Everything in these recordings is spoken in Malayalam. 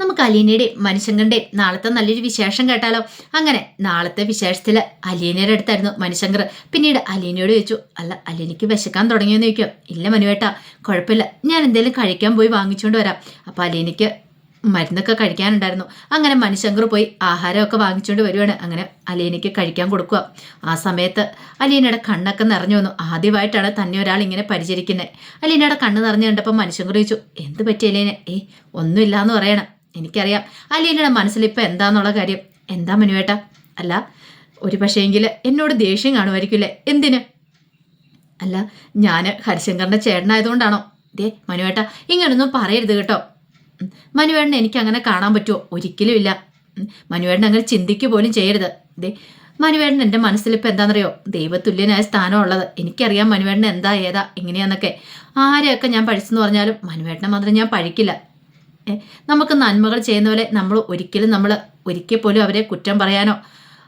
നമുക്ക് അലീനയുടെ മനുഷ്യങ്കന്റെ നാളത്തെ നല്ലൊരു വിശേഷം കേട്ടാലോ? അങ്ങനെ നാളത്തെ വിശേഷത്തിൽ അലീനയുടെ അടുത്തായിരുന്നു മനുശങ്കർ പിന്നീട് അലീനയോട് ചോദിച്ചു അല്ല അലീനയ്ക്ക് വിശക്കാൻ തുടങ്ങിയെന്ന് ചോദിക്കും. ഇല്ല മനുവേട്ട കുഴപ്പമില്ല. ഞാൻ എന്തെങ്കിലും കഴിക്കാൻ പോയി വാങ്ങിച്ചുകൊണ്ട് വരാം. അപ്പോൾ അലീനയ്ക്ക് മരുന്നൊക്കെ കഴിക്കാനുണ്ടായിരുന്നു. അങ്ങനെ മനുശങ്കർ പോയി ആഹാരമൊക്കെ വാങ്ങിച്ചുകൊണ്ട് വരുവാണ്. അങ്ങനെ അലീനയ്ക്ക് കഴിക്കാൻ കൊടുക്കുക ആ സമയത്ത് അലീനയുടെ കണ്ണൊക്കെ നിറഞ്ഞു വന്നു. ആദ്യമായിട്ടാണ് തന്നെ ഒരാൾ ഇങ്ങനെ പരിചരിക്കുന്നത് അലീനയുടെ കണ്ണ് നിറഞ്ഞു കണ്ടപ്പോൾ മനുശങ്കർ ചോദിച്ചു എന്ത് പറ്റി അലീന? ഏ ഒന്നുമില്ല എന്ന് പറയണം. എനിക്കറിയാം. അലീനയുടെ മനസ്സിലിപ്പോൾ എന്താന്നുള്ള കാര്യം? എന്താ മനുവേട്ട? അല്ല ഒരു പക്ഷേങ്കിൽ എന്നോട് ദേഷ്യം കാണുമായിരിക്കില്ലേ എന്തിന്? അല്ല ഞാൻ ഹരിശങ്കറിന്റെ ചേട്ടനായതുകൊണ്ടാണോ? ദേ മനുവേട്ട ഇങ്ങനൊന്നും പറയരുത് കേട്ടോ. മനുവേട്ടനെ എനിക്ക് അങ്ങനെ കാണാൻ പറ്റുമോ? ഒരിക്കലും ഇല്ല. മനുവേട്ടൻ അങ്ങനെ ചിന്തിക്കുക പോലും ചെയ്യരുത്. ദേ മനുവേട്ടൻ എന്റെ മനസ്സിലിപ്പോൾ എന്താണെന്നറിയോ ദൈവതുല്യനായ സ്ഥാനമുള്ളത്. എനിക്കറിയാം മനുവേട്ടൻ എന്താ ഏതാ എങ്ങനെയാന്നൊക്കെ. ആരെയൊക്കെ ഞാൻ പഴിച്ചെന്ന് പറഞ്ഞാലും മനുവേട്ടനെ മാത്രം ഞാൻ പഴിക്കില്ല. നമുക്ക് നന്മകൾ ചെയ്യുന്ന പോലെ നമ്മൾ ഒരിക്കലും നമ്മൾ ഒരിക്കൽ പോലും അവരെ കുറ്റം പറയാനോ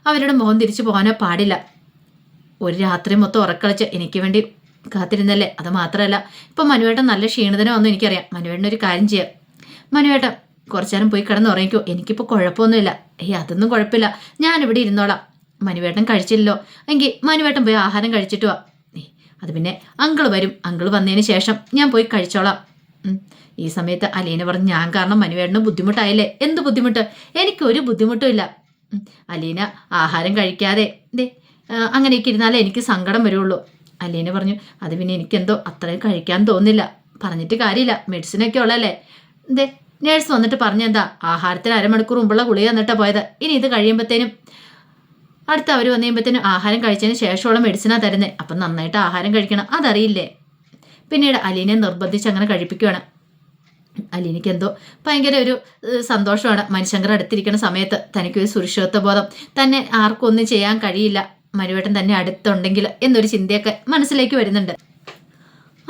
അവരുടെ മുഖം തിരിച്ചു പോകാനോ പാടില്ല. ഒരു രാത്രി മൊത്തം ഉറക്കളിച്ച് എനിക്ക് വേണ്ടി കാത്തിരുന്നല്ലേ? അത് മാത്രമല്ല ഇപ്പം മനുവേട്ടൻ നല്ല ക്ഷീണിതനാണെന്ന് എനിക്കറിയാം. മനുവേട്ടൻ ഒരു കാര്യം ചെയ്യാം. മനുവേട്ടൻ കുറച്ചു നേരം പോയി കിടന്ന് ഉറങ്ങിക്കോ. എനിക്കിപ്പോൾ കുഴപ്പമൊന്നുമില്ല. ഏയ് അതൊന്നും കുഴപ്പമില്ല. ഞാനിവിടെ ഇരുന്നോളാം. മനുവേട്ടൻ കഴിച്ചില്ലല്ലോ. എങ്കിൽ മനുവേട്ടൻ പോയി ആഹാരം കഴിച്ചിട്ട് വാ. അത് പിന്നെ അങ്കിൾ വരും. അങ്കിൾ വന്നതിന് ശേഷം ഞാൻ പോയി കഴിച്ചോളാം. ഈ സമയത്ത് അലീന പറഞ്ഞു ഞാൻ കാരണം മനുവേട്ടന് ബുദ്ധിമുട്ടായില്ലേ? എന്ത് ബുദ്ധിമുട്ട്? എനിക്കൊരു ബുദ്ധിമുട്ടും ഇല്ല. അലീന ആഹാരം കഴിക്കാതെ. ദേ അങ്ങനെയൊക്കെ ഇരുന്നാലേ എനിക്ക് സങ്കടം വരുള്ളൂ. അലീന പറഞ്ഞു അത് പിന്നെ എനിക്കെന്തോ അത്രയും കഴിക്കാൻ തോന്നില്ല പറഞ്ഞിട്ട് കാര്യമില്ല. മെഡിസിനൊക്കെ ഉള്ളല്ലേ ദേ നേഴ്സ് വന്നിട്ട് പറഞ്ഞെന്താ ആഹാരത്തിന് അരമണിക്കൂർ മുമ്പുള്ള ഗുളിക തന്നിട്ടാ പോയത്. ഇനി ഇത് കഴിയുമ്പോഴത്തേനും അടുത്ത അവർ വന്നു കഴിയുമ്പോഴത്തേനും ആഹാരം കഴിച്ചതിന് ശേഷമുള്ള മെഡിസിനാണ് തരുന്നത് അപ്പം നന്നായിട്ട് ആഹാരം കഴിക്കണം. അതറിയില്ലേ? പിന്നീട് അലീനെ നിർബന്ധിച്ച് അങ്ങനെ കഴിപ്പിക്കുകയാണ് അലീനയ്ക്ക് എന്തോ ഭയങ്കര ഒരു സന്തോഷമാണ്. മനുശങ്കർ അടുത്തിരിക്കുന്ന സമയത്ത് തനിക്കൊരു സുരക്ഷിതത്വ ബോധം. തന്നെ ആർക്കും ഒന്നും ചെയ്യാൻ കഴിയില്ല. മരുവേട്ടൻ തന്നെ അടുത്തുണ്ടെങ്കിൽ എന്നൊരു ചിന്തയൊക്കെ മനസ്സിലേക്ക് വരുന്നുണ്ട്.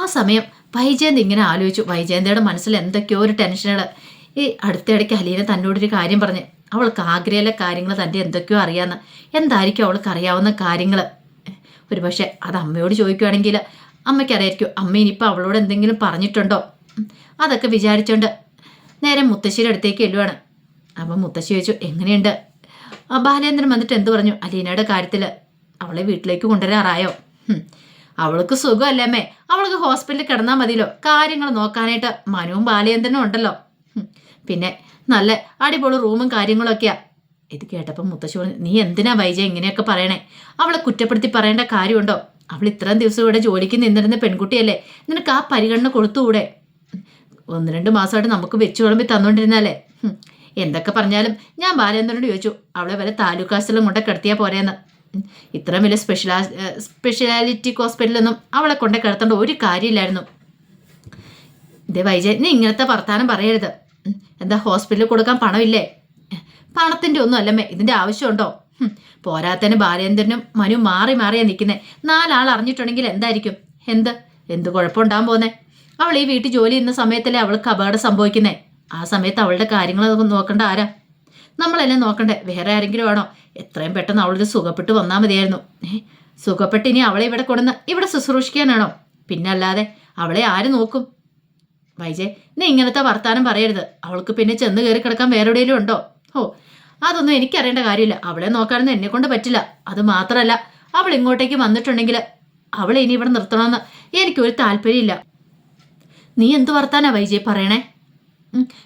ആ സമയം വൈജയന്ത് ഇങ്ങനെ ആലോചിച്ചു. വൈജയന്തയുടെ മനസ്സിൽ എന്തൊക്കെയോ ഒരു ടെൻഷനുകൾ ഈ അടുത്തിടയ്ക്ക് അലീന തന്നോടൊരു കാര്യം പറഞ്ഞ് അവൾക്ക് ആഗ്രഹയിലെ കാര്യങ്ങൾ തന്റെ എന്തൊക്കെയോ അറിയാമെന്ന് എന്തായിരിക്കും അവൾക്ക് അറിയാവുന്ന കാര്യങ്ങൾ ഒരു പക്ഷേ അത് അമ്മയോട് ചോദിക്കുകയാണെങ്കിൽ അമ്മയ്ക്കറിയായിരിക്കും അമ്മ ഇനിയിപ്പോൾ അവളോട് എന്തെങ്കിലും പറഞ്ഞിട്ടുണ്ടോ. അതൊക്കെ വിചാരിച്ചോണ്ട് നേരെ മുത്തശ്ശിയുടെ അടുത്തേക്ക് എല്ലുവാണ് അപ്പം മുത്തശ്ശി ചോദിച്ചു എങ്ങനെയുണ്ട്? ആ ബാലേന്ദ്രൻ വന്നിട്ട് എന്ത് പറഞ്ഞു? അലീനയുടെ കാര്യത്തിൽ അവളെ വീട്ടിലേക്ക് കൊണ്ടുവരാറായോ? അവൾക്ക് സുഖമല്ലേ അവൾക്ക് ഹോസ്പിറ്റലിൽ കിടന്നാൽ മതിയല്ലോ. കാര്യങ്ങൾ നോക്കാനായിട്ട് മനുവും ബാലേന്ദ്രനും ഉണ്ടല്ലോ. പിന്നെ നല്ല അടിപൊളി റൂമും കാര്യങ്ങളൊക്കെയാ. ഇത് കേട്ടപ്പോൾ മുത്തശ്ശി പറഞ്ഞു നീ എന്തിനാ വൈജ ഇങ്ങനെയൊക്കെ പറയണേ? അവളെ കുറ്റപ്പെടുത്തി പറയേണ്ട കാര്യമുണ്ടോ? അവൾ ഇത്രയും ദിവസം ഇവിടെ ജോലിക്ക് നിന്നിരുന്ന പെൺകുട്ടിയല്ലേ? നിനക്ക് ആ പരിഗണന കൊടുത്തുകൂടെ? ഒന്ന് രണ്ട് മാസമായിട്ട് നമുക്ക് വെച്ച് വിളമ്പി തന്നുകൊണ്ടിരുന്നാലേ. എന്തൊക്കെ പറഞ്ഞാലും ഞാൻ ബാലേന്ദ്രനോട് ചോദിച്ചു അവളെ വരെ താലൂക്ക് ആശുപത്രിയിലും കൊണ്ടേ കിടത്തിയാൽ പോരേന്ന്. ഇത്രയും വലിയ സ്പെഷ്യലാ സ്പെഷ്യാലിറ്റി ഹോസ്പിറ്റലൊന്നും അവളെ കൊണ്ട് കിടത്തേണ്ട ഒരു കാര്യമില്ലായിരുന്നു. ഇതേ വൈജയ് നീ ഇങ്ങനത്തെ വർത്താനം പറയരുത്. എന്താ ഹോസ്പിറ്റലിൽ കൊടുക്കാൻ പണമില്ലേ? പണത്തിന്റെ ഒന്നും അല്ലമ്മേ ഇതിന്റെ ആവശ്യമുണ്ടോ. പോരാത്തതിന് ബാലേന്ദ്രനും മനു മാറി മാറിയാണ് നിൽക്കുന്നത് നാലാൾ അറിഞ്ഞിട്ടുണ്ടെങ്കിൽ എന്തായിരിക്കും? എന്ത്? എന്ത് കുഴപ്പമുണ്ടാകാൻ പോന്നേ അവൾ ഈ വീട്ടിൽ ജോലി ചെയ്യുന്ന സമയത്തല്ലേ അവൾക്ക് അപകടം സംഭവിക്കുന്നേ? ആ സമയത്ത് അവളുടെ കാര്യങ്ങൾ നോക്കണ്ട ആരാ? നമ്മളെല്ലാം നോക്കണ്ടേ വേറെ ആരെങ്കിലും ആണോ? എത്രയും പെട്ടെന്ന് അവളൊരു സുഖപ്പെട്ട് വന്നാൽ മതിയായിരുന്നു. ഏഹ് സുഖപ്പെട്ട് ഇനി അവളെ ഇവിടെ കൊണ്ടുവന്ന് ഇവിടെ ശുശ്രൂഷിക്കാനാണോ? പിന്നെ അല്ലാതെ അവളെ ആര് നോക്കും? വൈജയ് നീ ഇങ്ങനത്തെ വർത്താനം പറയരുത്. അവൾക്ക് പിന്നെ ചെന്ന് കയറി കിടക്കാൻ വേറെ എവിടെയെങ്കിലും ഉണ്ടോ? ഓ അതൊന്നും എനിക്കറിയേണ്ട കാര്യമില്ല. അവളെ നോക്കാനൊന്നും എന്നെ കൊണ്ട് പറ്റില്ല. അത് മാത്രമല്ല അവൾ ഇങ്ങോട്ടേക്ക് വന്നിട്ടുണ്ടെങ്കിൽ അവളെ ഇനി ഇവിടെ നിർത്തണമെന്ന് എനിക്കൊരു താല്പര്യമില്ല. നീ എന്ത് വർത്താനാ വൈജയ് പറയണേ?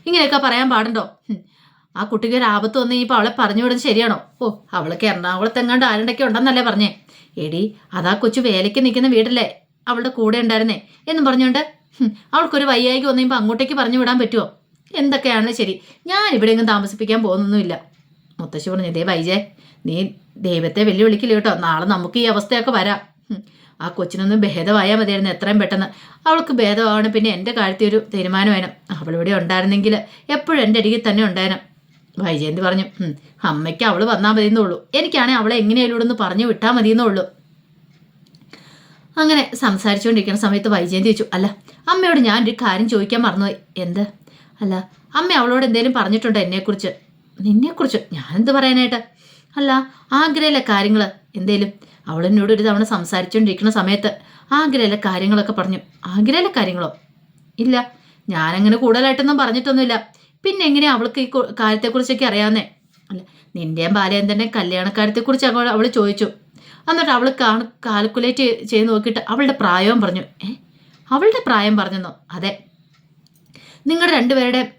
ഇങ്ങനെയൊക്കെ പറയാൻ പാടുണ്ടോ? ആ കുട്ടിക്ക് ഒരു ആപത്ത് വന്ന് ഇനിയിപ്പോൾ അവളെ പറഞ്ഞു വിടുന്നത് ശരിയാണോ? ഓ അവൾക്ക് എറണാകുളത്ത് എങ്ങാണ്ട് ആരുണ്ടൊക്കെ ഉണ്ടെന്നല്ലേ പറഞ്ഞേ. എടി അതാ കൊച്ചു വേലയ്ക്ക് നിൽക്കുന്ന വീടല്ലേ അവളുടെ കൂടെ ഉണ്ടായിരുന്നേ എന്നും പറഞ്ഞുകൊണ്ട് അവൾക്കൊരു വയ്യായിക്ക് വന്നു കഴിയുമ്പോൾ അങ്ങോട്ടേക്ക് പറഞ്ഞു വിടാൻ പറ്റുമോ എന്തൊക്കെയാണ് ശരി ഞാൻ ഇവിടെ എങ്ങും താമസിപ്പിക്കാൻ പോകുന്നൊന്നുമില്ല. മുത്തശ്ശി പറഞ്ഞു ദേ വൈജേ നീ ദൈവത്തെ വെല്ലുവിളിക്കില്ല കേട്ടോ നാളെ നമുക്ക് ഈ അവസ്ഥയൊക്കെ വരാം. ആ കൊച്ചിനൊന്നും ഭേദമായാൽ മതിയായിരുന്നു എത്രയും പെട്ടെന്ന്. അവൾക്ക് ഭേദമാവണം പിന്നെ എന്റെ കാര്യത്തിൽ ഒരു തീരുമാനമായിരുന്നു അവളിവിടെ ഉണ്ടായിരുന്നെങ്കിൽ എപ്പോഴും എന്റെ അരികിൽ തന്നെ ഉണ്ടായിരുന്നു വൈജയന്തി പറഞ്ഞു "ഉം, അമ്മയ്ക്ക് അവൾ വന്നാൽ മതിയെന്നുള്ളൂ. എനിക്കാണെങ്കിൽ അവളെ എങ്ങനെയായാലും ഒന്ന് പറഞ്ഞു വിട്ടാൽ മതിയെന്നുള്ളൂ. അങ്ങനെ സംസാരിച്ചുകൊണ്ടിരിക്കുന്ന സമയത്ത് വൈജയന്തി ചോദിച്ചു അല്ല അമ്മയോട് ഞാൻ ഒരു കാര്യം ചോദിക്കാൻ മറന്നുപോയി. എന്ത്? അല്ല അമ്മ അവളോട് എന്തേലും പറഞ്ഞിട്ടുണ്ടോ എന്നെക്കുറിച്ച്? നിന്നെക്കുറിച്ച്? ഞാൻ എന്ത് പറയാനായിട്ട്? അല്ല ആഗ്രഹയിലെ കാര്യങ്ങൾ എന്തേലും? അവൾ എന്നോട് ഒരു തവണ സംസാരിച്ചുകൊണ്ടിരിക്കുന്ന സമയത്ത് ആഗ്രയിലെ കാര്യങ്ങളൊക്കെ പറഞ്ഞു. ആഗ്രയിലെ കാര്യങ്ങളോ? ഇല്ല. ഞാനങ്ങനെ കൂടുതലായിട്ടൊന്നും പറഞ്ഞിട്ടൊന്നുമില്ല. പിന്നെ എങ്ങനെയാ അവൾക്ക് ഈ കാര്യത്തെക്കുറിച്ചൊക്കെ അറിയാവുന്നേ? അല്ല നിന്റെയും ബാലേന്ദ്രന്റെ കല്യാണക്കാര്യത്തെക്കുറിച്ച് അവൾ അവൾ ചോദിച്ചു. എന്നിട്ട് അവൾ കാണു കാൽക്കുലേറ്റ് ചെയ്ത് നോക്കിയിട്ട് അവളുടെ പ്രായവും പറഞ്ഞു. ഏ? അവളുടെ പ്രായം പറഞ്ഞെന്നോ? അതെ. നിങ്ങളുടെ രണ്ടുപേരുടെ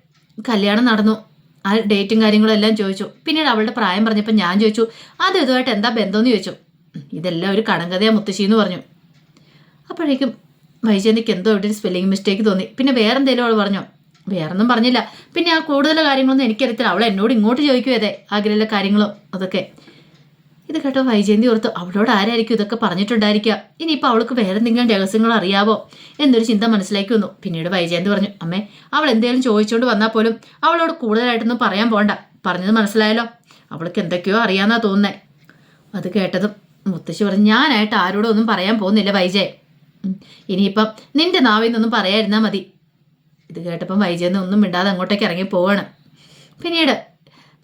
കല്യാണം നടന്നു. ആ ഡേറ്റും കാര്യങ്ങളും എല്ലാം ചോദിച്ചു. പിന്നീട് അവളുടെ പ്രായം പറഞ്ഞപ്പോൾ ഞാൻ ചോദിച്ചു അത് ഇതുമായിട്ട് എന്താ ബന്ധമെന്ന് ചോദിച്ചു. ഇതെല്ലാം ഒരു കടങ്കഥയാ മുത്തശ്ശി എന്ന് പറഞ്ഞു. അപ്പോഴേക്കും വൈജയന്തിക്ക് എന്തോ ഒരു സ്പെല്ലിംഗ് മിസ്റ്റേക്ക് തോന്നി. പിന്നെ വേറെ എന്തെങ്കിലും അവൾ പറഞ്ഞോ? വേറൊന്നും പറഞ്ഞില്ല. പിന്നെ ആ കൂടുതൽ കാര്യങ്ങളൊന്നും എനിക്കറിയത്തില്ല. അവൾ എന്നോട് ഇങ്ങോട്ട് ചോദിക്കുവേ അതെ ആഗ്രഹമുള്ള കാര്യങ്ങളും? അതൊക്കെ. ഇത് കേട്ടോ വൈജയന്തി ഓർത്ത് അവളോട് ആരായിരിക്കും ഇതൊക്കെ പറഞ്ഞിട്ടുണ്ടായിരിക്കുക? ഇനിയിപ്പോൾ അവൾക്ക് വേറെ എന്തെങ്കിലും രഹസ്യങ്ങൾ അറിയാവോ? എന്നൊരു ചിന്ത മനസ്സിലാക്കി വന്നു. പിന്നീട് വൈജയന്തി പറഞ്ഞു അമ്മേ അവൾ എന്തെങ്കിലും ചോദിച്ചുകൊണ്ട് വന്നാൽ പോലും അവളോട് കൂടുതലായിട്ടൊന്നും പറയാൻ പോണ്ട. പറഞ്ഞത് മനസ്സിലായല്ലോ? അവൾക്ക് എന്തൊക്കെയോ അറിയാമെന്നാ തോന്നുന്നേ. അത് കേട്ടതും മുത്തശ്ശി പറഞ്ഞു ഞാനായിട്ട് ആരോടും ഒന്നും പറയാൻ പോകുന്നില്ല വൈജയ്. ഇനിയിപ്പം നിന്റെ നാവിൽ നിന്നൊന്നും പറയാതിരുന്നാൽ മതി. ഇത് കേട്ടപ്പം വൈജയന്തി ഒന്നും മിണ്ടാതെ അങ്ങോട്ടേക്ക് ഇറങ്ങി പോവാണ്. പിന്നീട്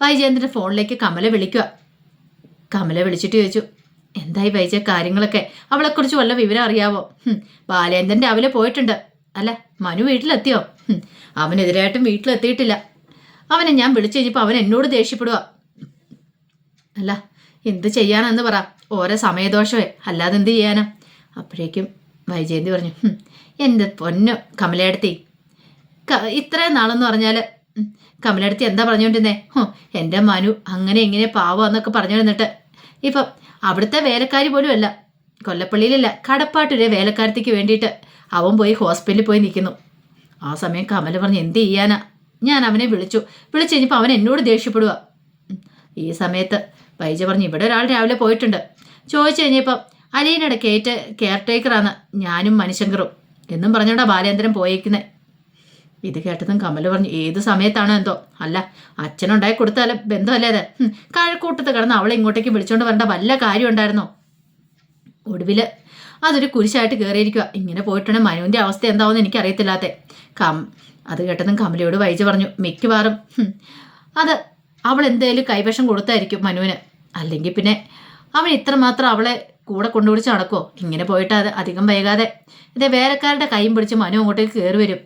വൈജയന്തിന്റെ ഫോണിലേക്ക് കമല വിളിക്കുക കമല വിളിച്ചിട്ട് ചോദിച്ചു എന്തായി വൈജ കാര്യങ്ങളൊക്കെ? അവളെക്കുറിച്ച് വല്ല വിവരം അറിയാവോ? ബാലേന്ദ്രൻ രാവിലെ പോയിട്ടുണ്ട്. അല്ല മനു വീട്ടിലെത്തിയോ? അവനെതിരായിട്ടും വീട്ടിലെത്തിയിട്ടില്ല. അവനെ ഞാൻ വിളിച്ചു കഴിഞ്ഞപ്പോൾ അവൻ എന്നോട് ദേഷ്യപ്പെടുക അല്ല എന്ത് ചെയ്യാനെന്ന് പറ. ഓരോ സമയദോഷമേ അല്ലാതെ എന്ത് ചെയ്യാനാ? അപ്പോഴേക്കും വൈജയന്തി പറഞ്ഞു "ഹും, എന്റെ പൊന്നു കമലയെടുത്തി ഇത്രയും നാളെന്ന് പറഞ്ഞാൽ കമലടുത്ത് എന്താ പറഞ്ഞുകൊണ്ടിരുന്നേ ഹോ എന്റെ മനു അങ്ങനെ ഇങ്ങനെ പാവാന്നൊക്കെ പറഞ്ഞുകൊണ്ടിരുന്നിട്ട്. ഇപ്പം അവിടുത്തെ വേലക്കാരി പോലും അല്ല. കൊല്ലപ്പള്ളിയിലല്ല കടപ്പാട്ടൊരു വേലക്കാരത്തേക്ക് വേണ്ടിയിട്ട് അവൻ പോയി ഹോസ്പിറ്റലിൽ പോയി നിൽക്കുന്നു. ആ സമയം കമല പറഞ്ഞു എന്ത് ചെയ്യാനാ? ഞാൻ അവനെ വിളിച്ചു. വിളിച്ചു കഴിഞ്ഞപ്പോൾ അവൻ എന്നോട് ദേഷ്യപ്പെടുക ഈ സമയത്ത് വൈജ പറഞ്ഞു ഇവിടെ ഒരാൾ രാവിലെ പോയിട്ടുണ്ട്. ചോദിച്ചു കഴിഞ്ഞപ്പം അലീനയുടെ കേറ്റ് കെയർ ടേക്കറാണ് ഞാനും മനുശങ്കറും എന്നും പറഞ്ഞോണ്ടാ ബാലേന്ദ്രൻ പോയേക്കുന്നത് ഇത് കേട്ടതും കമൽ പറഞ്ഞു ഏത് സമയത്താണ് എന്തോ? അല്ല അച്ഛനുണ്ടായി കൊടുത്താല ബന്ധമല്ലേ അത്? കഴക്കൂട്ടത്ത് കിടന്ന് അവളെ ഇങ്ങോട്ടേക്ക് വിളിച്ചോണ്ട് വരേണ്ട വല്ല കാര്യം ഉണ്ടായിരുന്നോ? അതൊരു കുരിശായിട്ട് കയറിയിരിക്കുക ഇങ്ങനെ പോയിട്ടുണ്ടെങ്കിൽ മനുവിന്റെ അവസ്ഥ എന്താവുമെന്ന് എനിക്കറിയത്തില്ലാത്തേ. കം അത് കേട്ടതും കമലയോട് വൈജ പറഞ്ഞു മിക്കവാറും അത് അവൾ എന്തേലും കൈവശം കൊടുത്തായിരിക്കും മനുവിന്. അല്ലെങ്കിൽ പിന്നെ അവൻ ഇത്രമാത്രം അവളെ കൂടെ കൊണ്ടുപിടിച്ച് നടക്കുമോ ഇങ്ങനെ പോയിട്ട് അത് അധികം വൈകാതെ. ഇത് വേലക്കാരുടെ കൈയും പിടിച്ച് മനു അങ്ങോട്ടേക്ക് കയറി വരും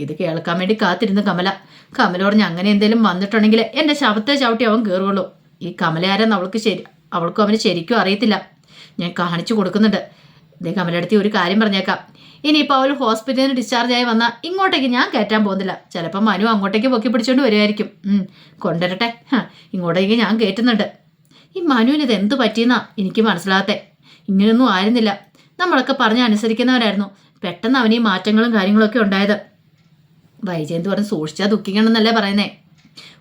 ഇത് കേൾക്കാൻ വേണ്ടി കാത്തിരുന്നു കമല. കമല പറഞ്ഞ് അങ്ങനെ എന്തെങ്കിലും വന്നിട്ടുണ്ടെങ്കിൽ എന്റെ ശവത്തെ ചവിട്ടി അവൻ കയറുള്ളൂ ഈ കമലയാരെന്ന് അവൾക്ക് ശരി അവൾക്കും അവന് ശരിക്കും അറിയത്തില്ല. ഞാൻ കാണിച്ചു കൊടുക്കുന്നുണ്ട്. ഇതേ കമലടുത്തി ഒരു കാര്യം പറഞ്ഞേക്കാം. ഇനിയിപ്പോൾ അവൾ ഹോസ്പിറ്റലിൽ നിന്ന് ഡിസ്ചാർജ് ആയി വന്നാൽ ഇങ്ങോട്ടേക്ക് ഞാൻ കയറ്റാൻ പോകുന്നില്ല. ചിലപ്പോൾ മനു അങ്ങോട്ടേക്ക് പൊക്കി പിടിച്ചുകൊണ്ട് വരുമായിരിക്കും കൊണ്ടുവരട്ടെ. ഇങ്ങോട്ടേക്ക് ഞാൻ കയറ്റുന്നുണ്ട്. ഈ മനുവിന് ഇത് എന്ത് പറ്റിയെന്നാ എനിക്ക് മനസ്സിലാകത്തെ. ഇങ്ങനെയൊന്നും ആയിരുന്നില്ല. നമ്മളൊക്കെ പറഞ്ഞ് അനുസരിക്കുന്നവരായിരുന്നു പെട്ടെന്ന് അവന് ഈ മാറ്റങ്ങളും കാര്യങ്ങളൊക്കെ ഉണ്ടായത്. വൈജയന്ത് പറഞ്ഞ് സൂക്ഷിച്ചാൽ ദുഃഖിക്കണം എന്നല്ലേ പറയുന്നേ.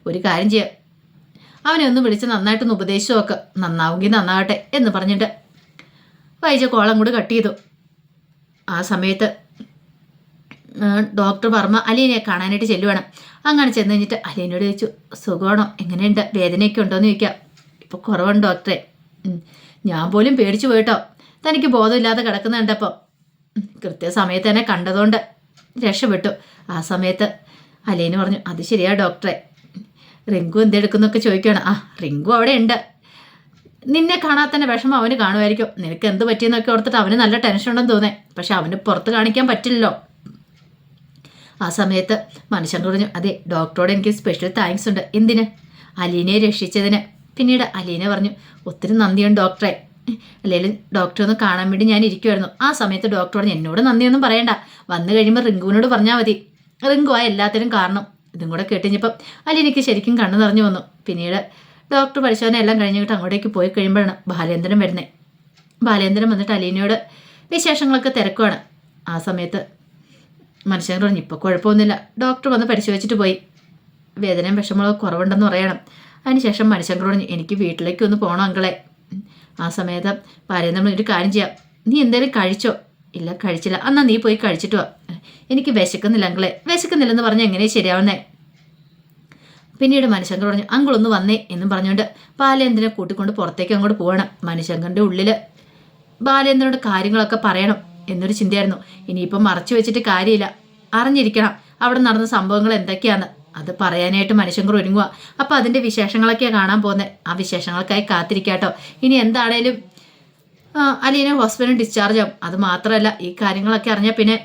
ഒരു കാര്യം ചെയ്യാം. അവനെ ഒന്ന് വിളിച്ച് നന്നായിട്ടൊന്ന് ഉപദേശിച്ചു നോക്ക്. നന്നാവുമെങ്കിൽ നന്നാവട്ടെ എന്ന് പറഞ്ഞിട്ട് വൈജ കോളം കൂടി കട്ട് ചെയ്തു. ആ സമയത്ത് ഡോക്ടർ വർമ്മ അലീനയെ കാണാനായിട്ട് ചെല്ലുവാണ്. അങ്ങനെ ചെന്ന് കഴിഞ്ഞിട്ട് അലീനോട് ചോദിച്ചു സുഖമാണോ? എങ്ങനെയുണ്ട്? വേദനയൊക്കെ ഉണ്ടോയെന്ന് ചോദിക്കാം. ഇപ്പോൾ കുറവുണ്ട് ഡോക്ടറെ. ഞാൻ പോലും പേടിച്ചു പോയിട്ടോ. തനിക്ക് ബോധമില്ലാതെ കിടക്കുന്ന കണ്ടപ്പോൾ കൃത്യസമയത്ത് തന്നെ കണ്ടതുകൊണ്ട് രക്ഷപ്പെട്ടു. ആ സമയത്ത് അലീന പറഞ്ഞു അത് ശരിയാ ഡോക്ടറെ. റിങ്കു എന്തെടുക്കുന്നൊക്കെ ചോദിക്കുകയാണ്. ആ റിങ്കു അവിടെ ഉണ്ട് നിന്നെ കാണാതെ തന്നെ വിഷമം അവന് കാണുമായിരിക്കും. നിനക്ക് എന്ത് പറ്റിയെന്നൊക്കെ ഓർത്തിട്ട് അവന് നല്ല ടെൻഷൻ ഉണ്ടെന്ന് തോന്നേ. പക്ഷെ അവന് പുറത്ത് കാണിക്കാൻ പറ്റില്ലല്ലോ. ആ സമയത്ത് മനുഷ്യൻ പറഞ്ഞു അതെ ഡോക്ടറോട് എനിക്ക് സ്പെഷ്യൽ താങ്ക്സ് ഉണ്ട്. എന്തിന്? അലീനയെ രക്ഷിച്ചതിന്. പിന്നീട് അലീന പറഞ്ഞു ഒത്തിരി നന്ദിയുണ്ട് ഡോക്ടറെ. അല്ലെങ്കിൽ ഡോക്ടറെ ഒന്ന് കാണാൻ വേണ്ടി ഞാൻ ഇരിക്കുമായിരുന്നു ആ സമയത്ത് ഡോക്ടർ പറഞ്ഞു എന്നോട് നന്ദിയൊന്നും പറയണ്ട. വന്നു കഴിയുമ്പോൾ റിങ്കുവിനോട് പറഞ്ഞാൽ മതി. റിങ്കു ആ എല്ലാത്തിനും കാരണം. ഇതും കൂടെ കേട്ടിഞ്ഞപ്പം എനിക്ക് ശരിക്കും കണ്ണു നിറഞ്ഞു വന്നു. പിന്നീട് ഡോക്ടർ പരിശോധന എല്ലാം കഴിഞ്ഞിട്ട് അങ്ങോട്ടേക്ക് പോയി കഴിയുമ്പോഴാണ് ബാലേന്ദ്രൻ വരുന്നത് ബാലേന്ദ്രൻ വന്നിട്ട് അലീനയോട് വിശേഷങ്ങളൊക്കെ തിരക്കുവാണ്. ആ സമയത്ത് മനുഷ്യൻ പറഞ്ഞു ഇപ്പോൾ കുഴപ്പമൊന്നുമില്ല. ഡോക്ടർ വന്ന് പരിശോധിച്ചിട്ട് പോയി. വേദനയും വിഷമങ്ങളൊക്കെ കുറവുണ്ടെന്ന് പറയണം. അതിനുശേഷം മനുഷ്യൻ പറഞ്ഞു എനിക്ക് വീട്ടിലേക്ക് ഒന്ന് പോകണം അങ്കളെ. ആ സമയത്ത് പറയുന്ന ഒരു കാര്യം ചെയ്യാം. നീ എന്തായാലും കഴിച്ചോ? ഇല്ല കഴിച്ചില്ല. എന്നാ നീ പോയി കഴിച്ചിട്ട് വാ. എനിക്ക് വിശക്കുന്നില്ല അങ്കളെ. വിശക്കുന്നില്ലെന്ന് പറഞ്ഞ് എങ്ങനെയാ ശരിയാവുന്നേ? പിന്നീട് മനുശങ്കർ പറഞ്ഞു അങ്കിൾ ഒന്ന് വന്നേ എന്നും പറഞ്ഞുകൊണ്ട് ബാലേന്ദ്രനെ കൂട്ടിക്കൊണ്ട് പുറത്തേക്ക് അങ്ങോട്ട് പോകണം മനുശങ്കറിന്റെ ഉള്ളിൽ ബാലേന്ദ്രനോട് കാര്യങ്ങളൊക്കെ പറയണം എന്നൊരു ചിന്തയായിരുന്നു. ഇനിയിപ്പം മറച്ചു വെച്ചിട്ട് കാര്യമില്ല. അറിഞ്ഞിരിക്കണം അവിടെ നടന്ന സംഭവങ്ങൾ എന്തൊക്കെയാന്ന്. അത് പറയാനായിട്ട് മനുഷ്യങ്കർ ഒരുങ്ങുക അപ്പം അതിന്റെ വിശേഷങ്ങളൊക്കെയാണ് കാണാൻ പോകുന്നത് ആ വിശേഷങ്ങൾക്കായി കാത്തിരിക്കാട്ടോ. ഇനി എന്താണേലും അലീനെ ഹോസ്പിറ്റലിൽ ഡിസ്ചാർജ് ആവും. അത് മാത്രമല്ല ഈ കാര്യങ്ങളൊക്കെ അറിഞ്ഞാൽ പിന്നെ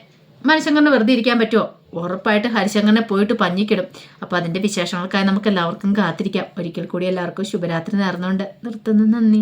മനുഷ്യങ്കറിന് വെറുതെ ഇരിക്കാൻ പറ്റുമോ ഉറപ്പായിട്ട് ഹരിശങ്കറിനെ പോയിട്ട് പഞ്ഞിക്കിടും. അപ്പോൾ അതിന്റെ വിശേഷങ്ങൾക്കായി നമുക്ക് എല്ലാവർക്കും കാത്തിരിക്കാം. ഒരിക്കൽ കൂടി എല്ലാവർക്കും ശുഭരാത്രി നേർന്നുകൊണ്ട് നിർത്തുന്നു. നന്ദി.